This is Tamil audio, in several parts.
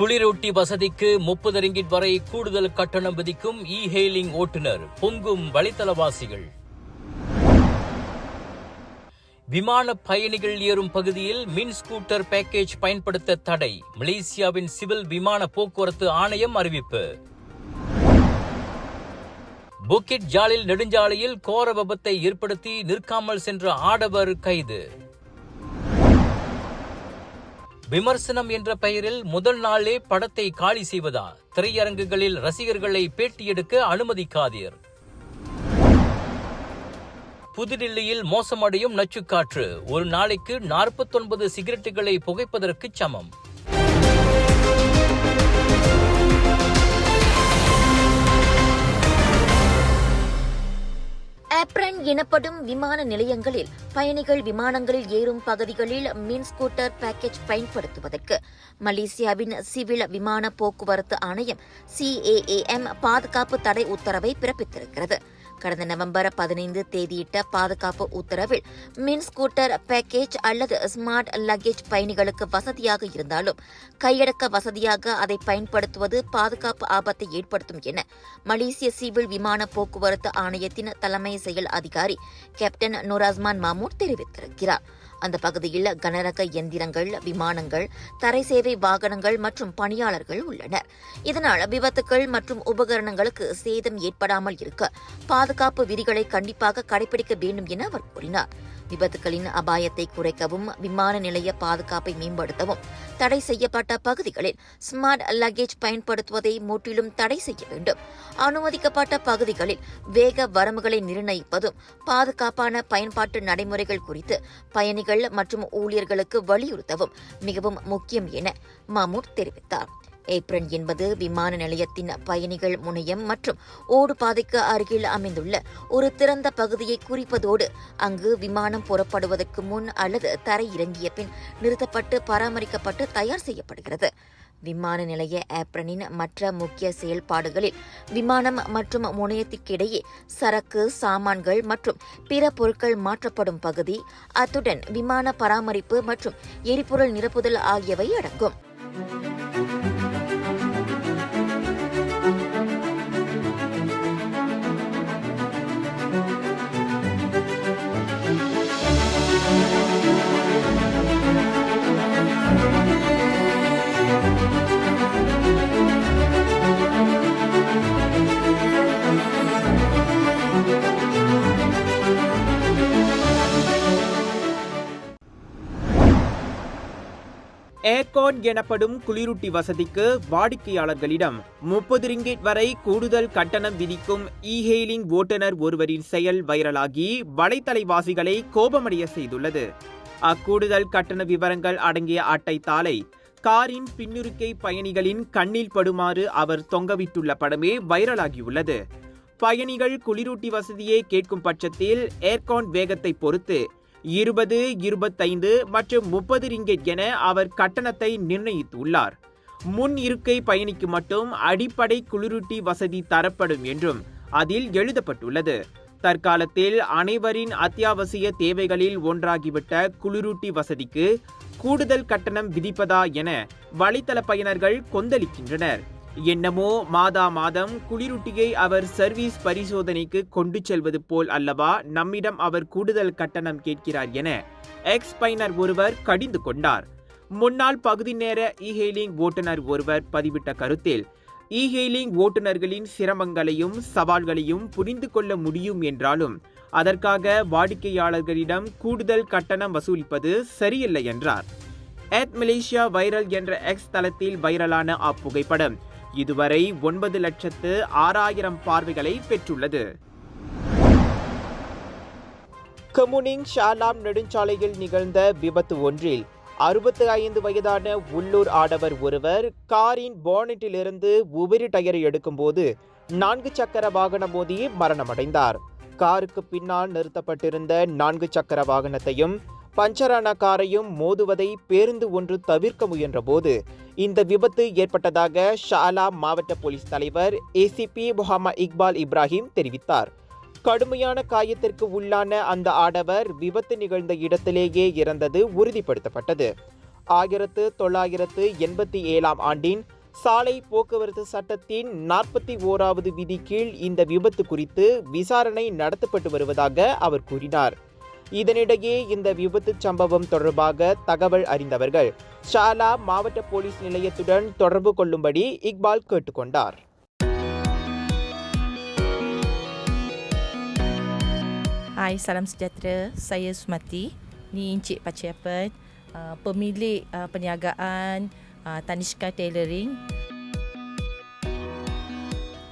குளிரூட்டி வசதிக்கு முப்பது ரிங்கிட் வரை கூடுதல் கட்டணம் விதிக்கும் இ ஹெயிலிங் ஓட்டுநர் பொங்கும் வழித்தளவாசிகள். விமான பயணிகள் ஏறும் பகுதியில் மின் ஸ்கூட்டர் பேக்கேஜ் பயன்படுத்த தடை மலேசியாவின் சிவில் விமான போக்குவரத்து ஆணையம் அறிவிப்பு. புக்கிட் ஜாலில் நெடுஞ்சாலையில் கோர விபத்தை ஏற்படுத்தி நிற்காமல் சென்ற ஆடவர் கைது. விமர்சனம் என்ற பெயரில் முதல் நாளே படத்தை காலி செய்வதா திரையரங்குகளில் ரசிகர்களை பேட்டி எடுக்க அனுமதிக்காதீர். புதுடில்லியில் மோசமடையும் நச்சுக்காற்று. ஒரு நாளைக்கு நாற்பத்தொன்பது சிகரெட்டுகளை புகைப்பதற்கு சமம். ஆப்ரன் எனப்படும் விமான நிலையங்களில் பயணிகள் விமானங்களில் ஏறும் பகுதிகளில் மின் ஸ்கூட்டர் பேக்கேஜ் பயன்படுத்துவதற்கு மலேசியாவின் சிவில் விமான போக்குவரத்து ஆணையம் சிஏஏஎம் பாதுகாப்பு தடை உத்தரவை பிறப்பித்திருக்கிறது. கடந்த நவம்பர் பதினைந்து தேதியிட்ட பாதுகாப்பு உத்தரவில் மின் ஸ்கூட்டர் பேக்கேஜ் அல்லது ஸ்மார்ட் லக்கேஜ் பயணிகளுக்கு வசதியாக இருந்தாலும் கையடக்க வசதியாக அதை பயன்படுத்துவது பாதுகாப்பு ஆபத்தை ஏற்படுத்தும் என மலேசிய சிவில் விமான போக்குவரத்து ஆணையத்தின் தலைமை செயல் அதிகாரி கேப்டன் நூராஸ்மான் மாமூட் தெரிவித்திருக்கிறார். அந்த பகுதியில் கனரக எந்திரங்கள் விமானங்கள் தரை சேவை வாகனங்கள் மற்றும் பணியாளர்கள் உள்ளனர். இதனால் விபத்துக்கள் மற்றும் உபகரணங்களுக்கு சேதம் ஏற்படாமல் இருக்க பாதுகாப்பு விதிகளை கண்டிப்பாக கடைபிடிக்க வேண்டும் என அவர் கூறினார். விபத்துகளின் அபாயத்தை குறைக்கவும் விமான நிலைய பாதுகாப்பை மேம்படுத்தவும் தடை செய்யப்பட்ட பகுதிகளில் ஸ்மார்ட் லக்கேஜ் பயன்படுத்துவதை முற்றிலும் தடை செய்ய வேண்டும். அனுமதிக்கப்பட்ட பகுதிகளில் வேக வரம்புகளை நிர்ணயிப்பதும் பாதுகாப்பான பயன்பாட்டு நடைமுறைகள் குறித்து பயணிகள் மற்றும் ஊழியர்களுக்கு வலியுறுத்தவும் மிகவும் முக்கியம் என மாமூர் தெரிவித்தார். ஏப்ரன் என்பது விமான நிலையத்தின் பயணிகள் முனையம் மற்றும் ஓடுபாதைக்கு அருகில் அமைந்துள்ள ஒரு திறந்த பகுதியை குறிப்பதோடு அங்கு விமானம் புறப்படுவதற்கு முன் அல்லது தரை இறங்கிய பின் நிறுத்தப்பட்டு பராமரிக்கப்பட்டு தயார் செய்யப்படுகிறது. விமான நிலைய ஏப்ரனின் மற்ற முக்கிய செயல்பாடுகளில் விமானம் மற்றும் முனையத்திற்கிடையே சரக்கு சாமான்கள் மற்றும் பிற பொருட்கள் மாற்றப்படும் பகுதி அத்துடன் விமான பராமரிப்பு மற்றும் எரிபொருள் நிரப்புதல் ஆகியவை அடங்கும். ஏர்கான் எனப்படும் குளிரூட்டி வசதிக்கு வாடிக்கையாளர்களிடம் முப்பது ரிங்கிட் வரை கூடுதல் கட்டணம் விதிக்கும் இ ஓட்டுநர் ஒருவரின் செயல் வைரலாகி வலைத்தலைவாசிகளை கோபமடைய செய்துள்ளது. அக்கூடுதல் கட்டண விவரங்கள் அடங்கிய அட்டை தாளை காரின் பின்னிருக்கை பயணிகளின் கண்ணில் படுமாறு அவர் தொங்கவிட்டுள்ள படமே வைரலாகியுள்ளது. பயணிகள் குளிரூட்டி வசதியை கேட்கும் பட்சத்தில் ஏர்கான் வேகத்தை பொறுத்து இருபது இருபத்தைந்து மற்றும் முப்பது ரிங்கெட் என அவர் கட்டணத்தை நிர்ணயித்துள்ளார். முன் இருக்கை பயணிக்கு மட்டும் அடிப்படை குளிரூட்டி வசதி தரப்படும் என்றும் அதில் எழுதப்பட்டுள்ளது. தற்காலத்தில் அனைவரின் அத்தியாவசிய தேவைகளில் ஒன்றாகிவிட்ட குளிரூட்டி வசதிக்கு கூடுதல் கட்டணம் விதிப்பதா என வலைத்தள பயனர்கள் கொந்தளிக்கின்றனர். என்னமோ மாதா மாதம் குளிரூட்டியை அவர் சர்வீஸ் பரிசோதனைக்கு கொண்டு செல்வது போல் அல்லவா நம்மிடம் அவர் கூடுதல் கட்டணம் கேட்கிறார் என எக்ஸ் பயனர் ஒருவர் கடிந்து கொண்டார். முன்னாள் பகுதி நேர இஹெயிலிங் ஓட்டுநர் ஒருவர் பதிவிட்ட கருத்தில் இஹெயிலிங் ஓட்டுநர்களின் சிரமங்களையும் சவால்களையும் புரிந்து கொள்ள முடியும் என்றாலும் அதற்காக வாடிக்கையாளர்களிடம் கூடுதல் கட்டணம் வசூலிப்பது சரியில்லை என்றார். எத் மலேசியா வைரல் என்ற எக்ஸ் தளத்தில் வைரலான அப்புகைப்படம் இதுவரை ஒன்பது லட்சத்து ஆறாயிரம் பார்வைகளை பெற்றுள்ளது. கமுனிங் ஷாலாம் நெடுஞ்சாலையில் நிகழ்ந்த விபத்து ஒன்றில் அறுபத்தி ஐந்து வயதான உள்ளூர் ஆடவர் ஒருவர் காரின் போனட்டிலிருந்து உபரி டயரை எடுக்கும்போது நான்கு சக்கர வாகனம் மோதி மரணமடைந்தார். காருக்கு பின்னால் நிறுத்தப்பட்டிருந்த நான்கு சக்கர வாகனத்தையும் பஞ்சரான காரையும் மோதுவதை பேருந்து ஒன்று தவிர்க்க முயன்றபோது இந்த விபத்து ஏற்பட்டதாக ஷாலா மாவட்ட போலீஸ் தலைவர் ஏசிபி முகமது இக்பால் இப்ராஹிம் தெரிவித்தார். கடுமையான காயத்திற்கு உள்ளான அந்த ஆடவர் விபத்து நிகழ்ந்த இடத்திலேயே இறந்தது உறுதிப்படுத்தப்பட்டது. ஆயிரத்து தொள்ளாயிரத்து எண்பத்தி ஏழாம் ஆண்டின் சாலை போக்குவரத்து சட்டத்தின் நாற்பத்தி ஓராவது விதி கீழ் இந்த விபத்து குறித்து விசாரணை நடத்தப்பட்டு வருவதாக அவர் கூறினார். இதனிடையே இந்த விபத்து சம்பவம் தொடர்பாக தகவல் அறிந்தவர்கள் ஷாலா மாவட்ட போலீஸ் நிலையத்துடன் தொடர்பு கொள்ளும்படி இக்பால் கேட்டுக்கொண்டார் Hai, salam sejahtera. Saya Sumati. Ni Encik Paciapan, uh, pemilik uh, perniagaan uh, Tanishka Tailoring.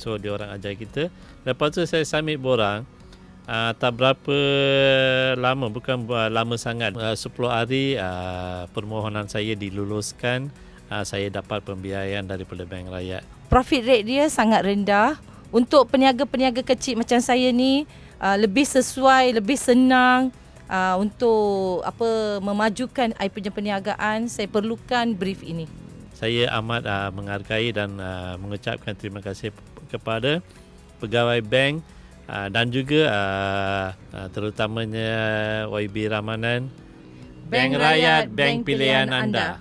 So dia orang ajar kita. Lepas tu saya submit borang. Uh, tak berapa lama, bukan uh, lama sangat. Uh, 10 hari uh, permohonan saya diluluskan. Uh, saya dapat pembiayaan daripada Bank Rakyat. Profit rate dia sangat rendah. Untuk peniaga-peniaga kecil macam saya ni, uh, lebih sesuai, lebih senang uh, untuk apa memajukan I punya perniagaan. Saya perlukan brief ini. Saya amat uh, menghargai dan uh, mengucapkan terima kasih kepada pegawai bank uh, dan juga uh, uh, terutamanya YB Ramanan. Bank Rakyat, bank pilihan anda.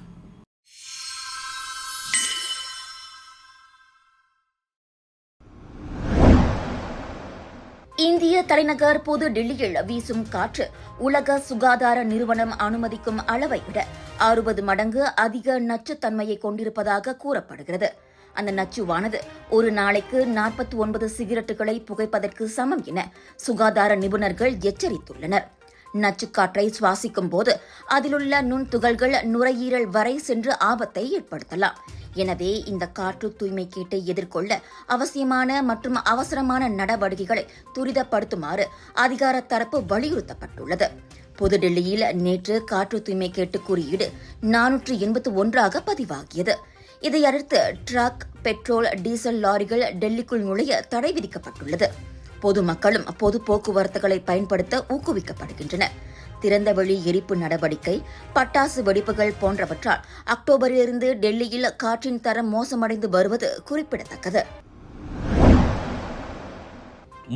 இந்திய தலைநகர் புது டில்லியில் வீசும் காற்று உலக சுகாதார நிறுவனம் அனுமதிக்கும் அளவை விட அறுபது மடங்கு அதிக நச்சுத்தன்மையை கொண்டிருப்பதாக கூறப்படுகிறது அந்த நச்சுவானது. ஒரு நாளைக்கு நாற்பத்தி ஒன்பது சிகரெட்டுகளை புகைப்பதற்கு சமம் என சுகாதார நிபுணர்கள் எச்சரித்துள்ளனர். நச்சுக்காற்றை சுவாசிக்கும் போது அதிலுள்ள நுண்துகள்கள் நுரையீரல் வரை சென்று ஆபத்தை ஏற்படுத்தலாம். எனவே இந்த காற்று தூய்மை கேட்டை எதிர்கொள்ள அவசியமான மற்றும் அவசரமான நடவடிக்கைகளை துரிதப்படுத்துமாறு அதிகார தரப்பு வலியுறுத்தப்பட்டுள்ளது. புதுடில்லியில் நேற்று காற்று தூய்மை கேட்டு குறியீடு நானூற்று எண்பத்து ஒன்றாக பதிவாகியது. இதையடுத்து ட்ரக் பெட்ரோல் டீசல் லாரிகள் டெல்லிக்குள் நுழைய தடை விதிக்கப்பட்டுள்ளது. பொதுமக்களும் பொது போக்குவரத்துகளை பயன்படுத்த ஊக்குவிக்கப்படுகின்றன. திறந்தவெளி எரிப்பு நடவடிக்கை பட்டாசு வெடிப்புகள் போன்றவற்றால் அக்டோபரிலிருந்து டெல்லியில் காற்றின் தரம் மோசமடைந்து வருவது குறிப்பிடத்தக்கது.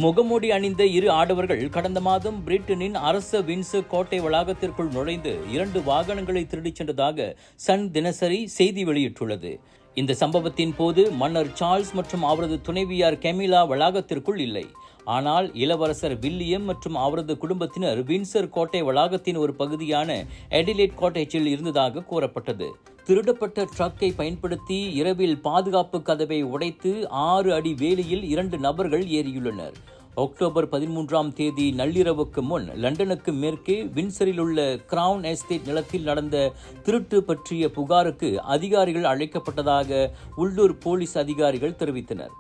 முகமூடி அணிந்த இரு ஆடவர்கள் கடந்த மாதம் பிரிட்டனின் அரச வின்சர் கோட்டை வளாகத்திற்குள் நுழைந்து இரண்டு வாகனங்களை திருடிச் சென்றதாக சன் தினசரி செய்தி வெளியிட்டுள்ளது. இந்த சம்பவத்தின் போது மன்னர் சார்ல்ஸ் மற்றும் அவரது துணைவியார் கெமிலா வளாகத்திற்குள் இல்லை. ஆனால் இளவரசர் வில்லியம் மற்றும் அவரது குடும்பத்தினர் வின்சர் கோட்டை வளாகத்தின் ஒரு பகுதியான எடிலேட் கோட்டேஜில் இருந்ததாக கூறப்பட்டது. திருடப்பட்ட ட்ரக்கை பயன்படுத்தி இரவில் பாதுகாப்பு கதவை உடைத்து ஆறு அடி வேலியில் இரண்டு நபர்கள் ஏறியுள்ளனர். அக்டோபர் பதிமூன்றாம் தேதி நள்ளிரவுக்கு முன் லண்டனுக்கு மேற்கே வின்சரில் உள்ள கிரவுன் எஸ்டேட் நிலத்தில் நடந்த திருட்டு பற்றிய புகாருக்கு அதிகாரிகள் அழைக்கப்பட்டதாக உள்ளூர் போலீஸ் அதிகாரிகள் தெரிவித்தனர்.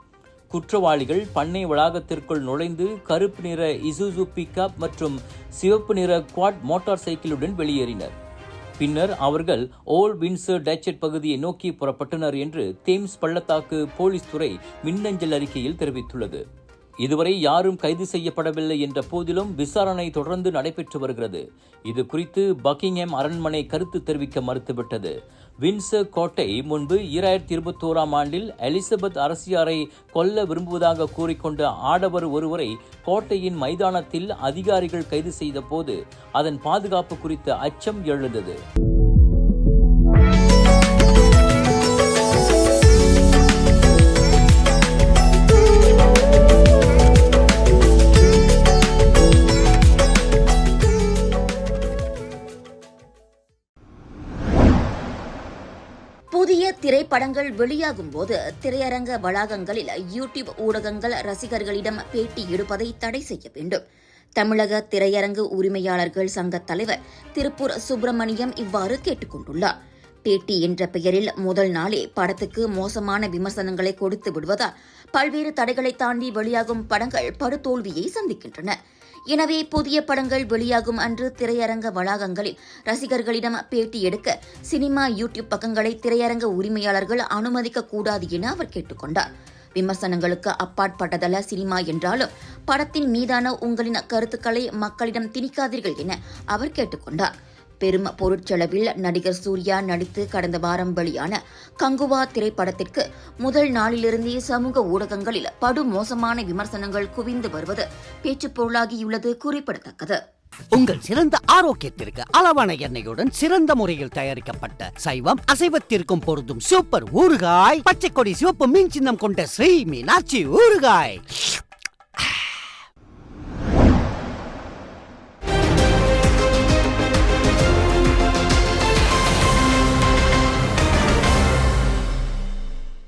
குற்றவாளிகள் பண்ணை வளாகத்திற்குள் நுழைந்து கருப்பு நிற இசுசு பிக்அப் மற்றும் சிவப்பு நிற குவாட் மோட்டார் சைக்கிளுடன் வெளியேறினர். பின்னர் அவர்கள் ஓல் வின்சர் டச்சட் பகுதியை நோக்கி புறப்பட்டனர் என்று தேம்ஸ் பள்ளத்தாக்கு போலீஸ் துறை மின்னஞ்சல் அறிக்கையில் தெரிவித்துள்ளது. இதுவரை யாரும் கைது செய்யப்படவில்லை என்ற போதிலும் விசாரணை தொடர்ந்து நடைபெற்று வருகிறது. இது குறித்து பக்கிங்ஹாம் அரண்மனை கருத்து தெரிவிக்க மறுத்துவிட்டது. வின்சர் கோட்டை முன்பு ஈராயிரத்தி இருபத்தோராம் ஆண்டில் எலிசபெத் அரசியாரை கொல்ல விரும்புவதாக கூறிக்கொண்ட ஆடவர் ஒருவரை கோட்டையின் மைதானத்தில் அதிகாரிகள் கைது செய்த போது அதன் பாதுகாப்பு குறித்த அச்சம் எழுந்தது. புதிய திரைப்படங்கள் வெளியாகும் போது திரையரங்க வளாகங்களில் யூடியூப் ஊடகங்கள் ரசிகர்களிடம் பேட்டி எடுப்பதை தடை செய்ய வேண்டும். தமிழக திரையரங்கு உரிமையாளர்கள் சங்க தலைவர் திருப்பூர் சுப்பிரமணியம் இவ்வாறு கேட்டுக் கொண்டுள்ளார் பேட்டி என்ற பெயரில் முதல் நாளே படத்துக்கு மோசமான விமர்சனங்களை கொடுத்து விடுவதால் பல்வேறு தடைகளை தாண்டி வெளியாகும் படங்கள் படுதோல்வியை சந்திக்கின்றன. எனவே புதிய படங்கள் வெளியாகும் அன்று திரையரங்க வளாகங்களில் ரசிகர்களிடம் பேட்டி எடுக்க சினிமா யூடியூப் பக்கங்களை திரையரங்க உரிமையாளர்கள் அனுமதிக்க கூடாது என அவர் கேட்டுக்கொண்டார். விமர்சனங்களுக்கு அப்பாற்பட்டதல்ல சினிமா என்றாலும் படத்தின் மீதான உங்களின் கருத்துக்களை மக்களிடம் திணிக்காதீர்கள் என அவர் கேட்டுக்கொண்டார். பெரும் பொருட்செலவில் நடிகர் சூர்யா நடித்து கடந்த வாரம் வெளியான கங்குவா திரைப்படத்திற்கு முதல் நாளிலிருந்தே சமூக ஊடகங்களில் படுமோசமான விமர்சனங்கள் குவிந்து வருவது பேச்சுப் பொருளாகியுள்ளது குறிப்பிடத்தக்கது. உங்கள் சிறந்த ஆரோக்கியத்திற்கு அளவான எண்ணெயுடன் சிறந்த முறையில் தயாரிக்கப்பட்ட சைவம் அசைவத்திற்கும் பொருந்தும் சூப்பர் ஊறுகாய் பச்சை கொடி சிவப்பு மீன் சின்னம் கொண்ட ஸ்ரீ மீனாட்சி ஊறுகாய்.